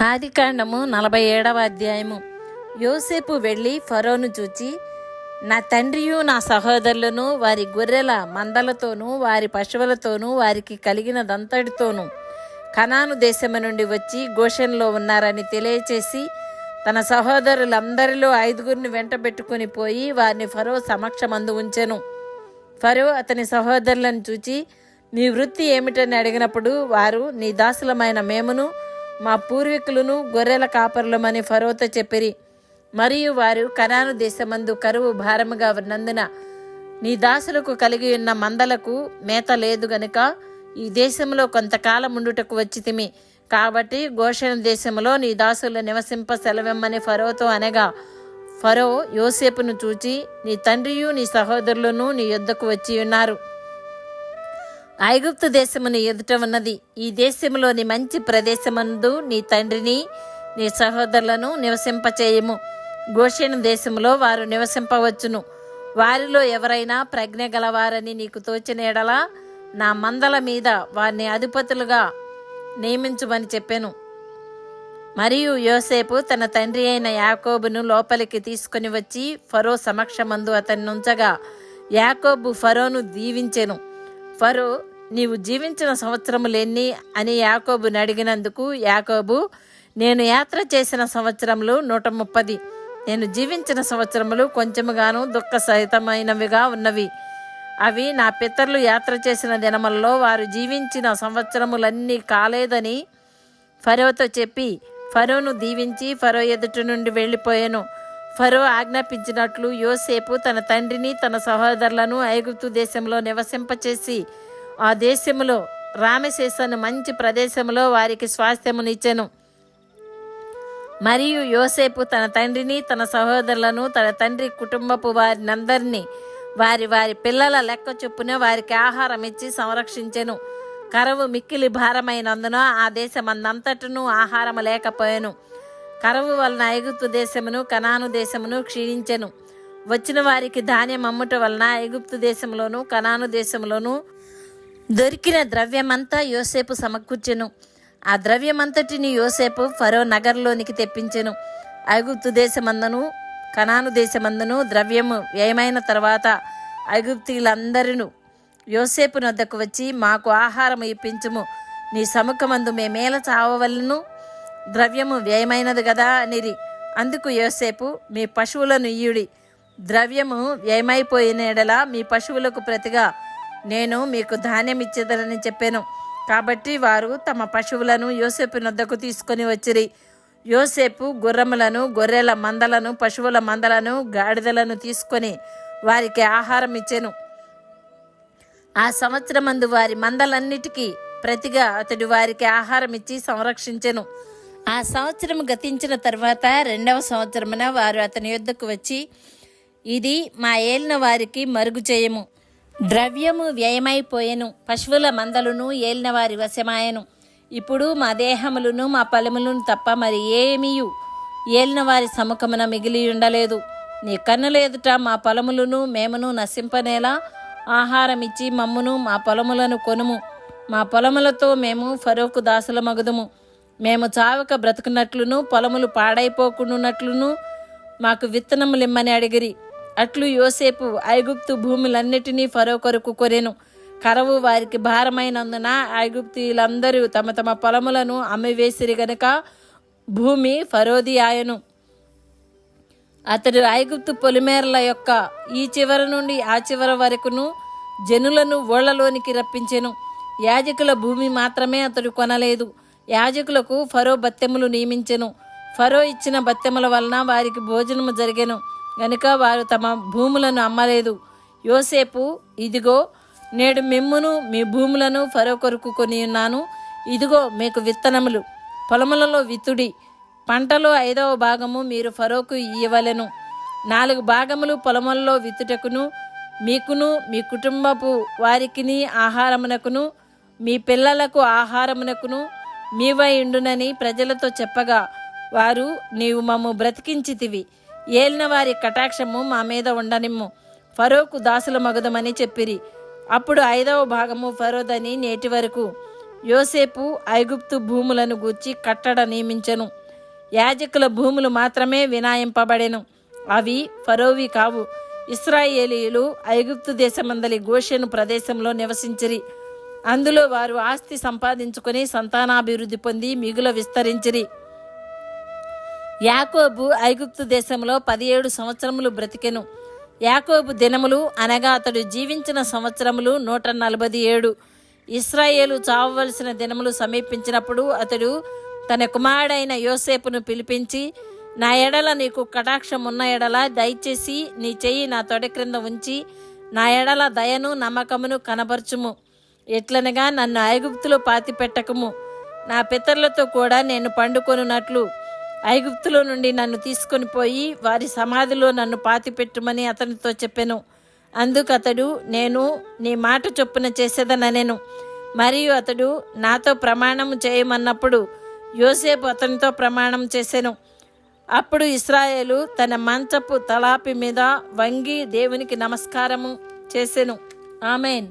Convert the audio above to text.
ఆదికాండము నలభై ఏడవ అధ్యాయము. యోసేపు వెళ్ళి ఫరోను చూచి నా తండ్రియు నా సహోదరులను వారి గొర్రెల మందలతోనూ వారి పశువులతోనూ వారికి కలిగినదంతటితోనూ కనాను దేశము నుండి వచ్చి గోషన్లో ఉన్నారని తెలియచేసి తన సహోదరులందరిలో ఐదుగురిని వెంటబెట్టుకుని పోయి వారిని ఫరో సమక్షమందు ఉంచెను. ఫరో అతని సహోదరులను చూచి మీ వృత్తి ఏమిటని అడిగినప్పుడు వారు నీ దాసులమైన మేమును మా పూర్వీకులను గొర్రెల కాపరులమని ఫరోతో చెప్పిరి. మరియు వారు కనాను దేశమందు కరువు భారముగా ఉన్నందున నీ దాసులకు కలిగి ఉన్న మందలకు మేత లేదు గనుక ఈ దేశంలో కొంతకాలం ఉండుటకు వచ్చితిమి. కాబట్టి గోషణ దేశంలో నీ దాసులు నివసింప సెలవిమ్మని ఫరోతో అనగా ఫరో యోసేపును చూచి నీ తండ్రియు నీ సహోదరులను నీ యొద్దకు వచ్చి ఉన్నారు. ఐగుప్తు దేశమును ఎదుట ఉన్నది. ఈ దేశములోని మంచి ప్రదేశమందు నీ తండ్రిని నీ సహోదరులను నివసింపచేయము. గోషెన దేశములో వారు నివసింపవచ్చును. వారిలో ఎవరైనా ప్రజ్ఞ గలవారని నీకు తోచినెడలా నా మందల మీద వారిని అధిపతులుగా నియమించుమని చెప్పాను. మరియు యోసేపు తన తండ్రి అయిన యాకోబును లోపలికి తీసుకుని వచ్చి ఫరో సమక్షమందు అతన్ని ఉంచగా యాకోబు ఫరోను దీవించెను. ఫరో నీవు జీవించిన సంవత్సరములెన్ని అని యాకోబుని అడిగినందుకు యాకోబు నేను యాత్ర చేసిన సంవత్సరములు నూట ముప్పది. నేను జీవించిన సంవత్సరములు కొంచెముగాను దుఃఖ సహితమైనవిగా ఉన్నవి. అవి నా పితరులు యాత్ర చేసిన దినములలో వారు జీవించిన సంవత్సరములన్నీ కాలేదని ఫరోతో చెప్పి ఫరోను దీవించి ఫరో ఎదుటి నుండి వెళ్ళిపోయాను. ఫరో ఆజ్ఞాపించినట్లు యోసేపు తన తండ్రిని తన సహోదరులను ఐగుప్తు దేశంలో నివసింపచేసి ఆ దేశంలో రామశేషను మంచి ప్రదేశంలో వారికి స్వాస్థ్యమునిచ్చెను. మరియు యోసేపు తన తండ్రిని తన సహోదరులను తన తండ్రి కుటుంబపు వారినందరినీ వారి వారి పిల్లల లెక్క చొప్పున వారికి ఆహారం ఇచ్చి సంరక్షించెను. కరువు మిక్కిలి భారమైనందున ఆ దేశమందంతటను ఆహారం లేకపోయాను. కరవు వలన ఐగుప్తు దేశమును కనాను దేశమును క్షీణించెను. వచ్చిన వారికి ధాన్యం అమ్ముట వలన ఐగుప్తు దేశంలోను కనాను దేశంలోను దొరికిన ద్రవ్యమంతా యోసేపు సమకూర్చెను. ఆ ద్రవ్యమంతటిని యోసేపు ఫరో నగర్లోనికి తెప్పించెను. ఐగుప్తు దేశమందను కనాను దేశమందును ద్రవ్యము వ్యయమైన తర్వాత ఐగుప్తీయులందరూ యోసేపు నొద్దకు వచ్చి మాకు ఆహారం ఇప్పించుము. నీ సముఖమందు మేమేల చావవలను? ద్రవ్యము వ్యయమైనది కదా అనిరి. అందుకు యోసేపు మీ పశువులను ఇయుడి ద్రవ్యము వ్యయమైపోయిన ఎడల మీ పశువులకు ప్రతిగా నేను మీకు ధాన్యం ఇచ్చేదనని చెప్పాను. కాబట్టి వారు తమ పశువులను యోసేపు నొద్దకు తీసుకొని వచ్చిరి. యోసేపు గుర్రములను గొర్రెల మందలను పశువుల మందలను గాడిదలను తీసుకొని వారికి ఆహారం ఇచ్చెను. ఆ సంవత్సరమందు వారి మందలన్నిటికీ ప్రతిగా అతడు వారికి ఆహారం ఇచ్చి సంరక్షించెను. ఆ సంవత్సరం గతించిన తర్వాత రెండవ సంవత్సరమున వారు అతని యొద్దకు వచ్చి ఇది మా ఏలిన వారికి మరుగు చేయము. ద్రవ్యము వ్యయమైపోయెను. పశువుల మందలను ఏలిన వారి వశమాయను. ఇప్పుడు మా దేహములను మా పొలములను తప్ప మరి ఏమీయు. ఏలిన వారి సముఖమున మిగిలి ఉండలేదు. నీ కన్నుల ఎదుట మా పొలములను మేమును నశింపనేలా ఆహారం ఇచ్చి మమ్మును మా పొలములను కొనుము. మా పొలములతో మేము ఫరోకు దాసుల మగుదుము మేము చావక బ్రతుకున్నట్లును పొలములు పాడైపోకుండానట్లును మాకు విత్తనములిమ్మని అడిగిరి. అట్లు యోసేపు ఐగుప్తు భూములన్నిటినీ ఫరో కొరకు కొరెను. కరవు వారికి భారమైనందున ఐగుప్తీయులందరూ తమ తమ పొలములను అమ్మివేసిరి గనుక భూమి ఫరోది ఆయను. అతడు ఐగుప్తు పొలిమేరల యొక్క ఈ చివర నుండి ఆ చివర వరకును జనులను ఓళ్ళలోనికి రప్పించెను. యాజకుల భూమి మాత్రమే అతడు కొనలేదు. యాజకులకు ఫరో బత్తెములు నియమించెను. ఫరో ఇచ్చిన బత్తెముల వలన వారికి భోజనము జరిగెను. గనుక వారు తమ భూములను అమ్మలేదు. యోసేపు ఇదిగో నేడు మిమ్మును మీ భూములను ఫరో కొరకు కొని ఉన్నాను ఇదిగో మీకు విత్తనములు. పొలములలో విత్తుడి. పంటలో ఐదవ భాగము మీరు ఫరోకు ఇవ్వలెను నాలుగు భాగములు పొలములలో విత్తుటకును మీకును మీ కుటుంబపు వారికిని ఆహారమునకును మీ పిల్లలకు ఆహారమునకును మీవై ఉండునని ప్రజలతో చెప్పగా వారు నీవు మమ్ము బ్రతికించితివి. ఏలిన వారి కటాక్షము మా మీద ఉండనిమ్ము. ఫరోకు దాసుల మగుదమని చెప్పిరి. అప్పుడు ఐదవ భాగము ఫరోదని నేటి వరకు. యోసేపు ఐగుప్తు భూములను గూర్చి కట్టడ నియమించెను. యాజకుల భూములు మాత్రమే వినాయింపబడెను. అవి ఫరోవి కావు. ఇస్రాయేలీయులు ఐగుప్తు దేశమందలి గోషెను ప్రదేశంలో నివసించిరి. అందులో వారు ఆస్తి సంపాదించుకొని సంతానాభివృద్ధి పొంది మిగుల విస్తరించిరి. యాకోబు ఐగుప్తు దేశంలో పదిహేడు సంవత్సరములు బ్రతికెను. యాకోబు దినములు అనగా అతడు జీవించిన సంవత్సరములు నూట నలభై ఏడు. ఇస్రాయేలు చావవలసిన దినములు సమీపించినప్పుడు అతడు తన కుమారుడైన యోసేపును పిలిపించి నా ఎడల నీకు కటాక్షం ఉన్న ఎడల దయచేసి నీ చెయ్యి నా తొడ క్రింద ఉంచి నా ఎడల దయను నమ్మకమును కనబరచుము. ఎట్లనగా నన్ను ఐగుప్తులో పాతి పెట్టకము. నా పితరులతో కూడా నేను పండుకొనున్నట్లు. ఐగుప్తులో నుండి నన్ను తీసుకొని పోయి వారి సమాధిలో నన్ను పాతిపెట్టుమని అతనితో చెప్పాను. అందుకు అతడు నేను నీ మాట చొప్పున చేసేదననేను. మరియు అతడు నాతో ప్రమాణం చేయమన్నప్పుడు యోసేపు అతనితో ప్రమాణం చేశాను అప్పుడు ఇస్రాయేలు తన మంచపు తలాపి మీద వంగి దేవునికి నమస్కారము చేసెను. ఆమెన్.